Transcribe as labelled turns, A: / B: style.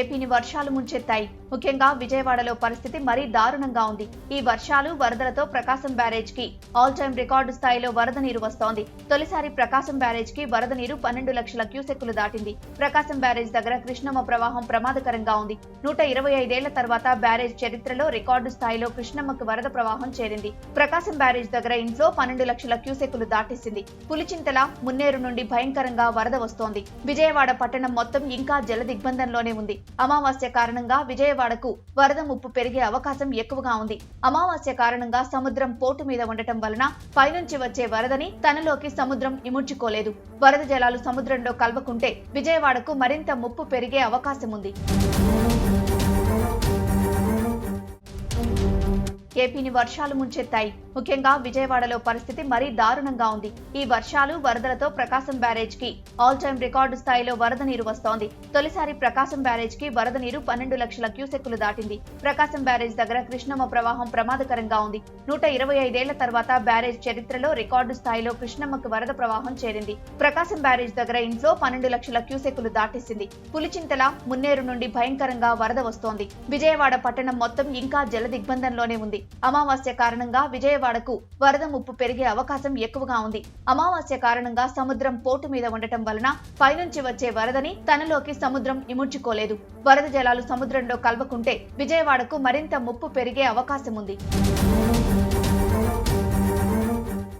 A: ఏపీని వర్షాలు ముంచెత్తాయి. ముఖ్యంగా విజయవాడలో పరిస్థితి మరీ దారుణంగా ఉంది. ఈ వర్షాలు వరదలతో ప్రకాశం బ్యారేజ్కి ఆల్ టైమ్ రికార్డు స్థాయిలో వరద నీరు వస్తోంది. తొలిసారి ప్రకాశం బ్యారేజ్కి వరద నీరు పన్నెండు లక్షల క్యూసెక్కులు దాటింది. ప్రకాశం బ్యారేజ్ దగ్గర కృష్ణమ్మ ప్రవాహం ప్రమాదకరంగా ఉంది. నూట ఇరవై ఐదేళ్ళ తర్వాత బ్యారేజ్ చరిత్రలో రికార్డు స్థాయిలో కృష్ణమ్మకు వరద ప్రవాహం చేరింది. ప్రకాశం బ్యారేజ్ దగ్గర ఇంట్లో పన్నెండు లక్షల క్యూసెక్కులు దాటేసింది. పులిచింతల మున్నేరు నుండి భయంకరంగా వరద వస్తోంది. విజయవాడ పట్టణం మొత్తం ఇంకా జల దిగ్బంధంలోనే ఉంది. అమావాస్య కారణంగా విజయవాడకు వరద ముప్పు పెరిగే అవకాశం ఎక్కువగా ఉంది. అమావాస్య కారణంగా సముద్రం పోటు మీద ఉండటం వలన పైనుంచి వచ్చే వరదని తనలోకి సముద్రం ఇముడ్చుకోలేదు. వరద జలాలు సముద్రంలో కలవకుంటే విజయవాడకు మరింత ముప్పు పెరిగే అవకాశం ఉంది. ఏపీని వర్షాలు ముంచెత్తాయి. ముఖ్యంగా విజయవాడలో పరిస్థితి మరీ దారుణంగా ఉంది. ఈ వర్షాలు వరదలతో ప్రకాశం బ్యారేజ్కి ఆల్ టైమ్ రికార్డు స్థాయిలో వరద నీరు వస్తోంది. తొలిసారి ప్రకాశం బ్యారేజ్కి వరద నీరు పన్నెండు లక్షల క్యూసెక్కులు దాటింది. ప్రకాశం బ్యారేజ్ దగ్గర కృష్ణమ్మ ప్రవాహం ప్రమాదకరంగా ఉంది. నూట ఇరవై ఐదేళ్ళ తర్వాత బ్యారేజ్ చరిత్రలో రికార్డు స్థాయిలో కృష్ణమ్మకు వరద ప్రవాహం చేరింది. ప్రకాశం బ్యారేజ్ దగ్గర ఇంట్లో పన్నెండు లక్షల క్యూసెక్కులు దాటేసింది. పులిచింతల మున్నేరు నుండి భయంకరంగా వరద వస్తోంది. విజయవాడ పట్టణం మొత్తం ఇంకా జల దిగ్బంధంలోనే ఉంది. అమావాస్య కారణంగా విజయవాడకు వరద ముప్పు పెరిగే అవకాశం ఎక్కువగా ఉంది. అమావాస్య కారణంగా సముద్రం పోటు మీద ఉండటం వలన పైనుంచి వచ్చే వరదని తనలోకి సముద్రం ఇముడ్చుకోలేదు వరద జలాలు సముద్రంలో కలవకుంటే విజయవాడకు మరింత ముప్పు పెరిగే అవకాశం ఉంది.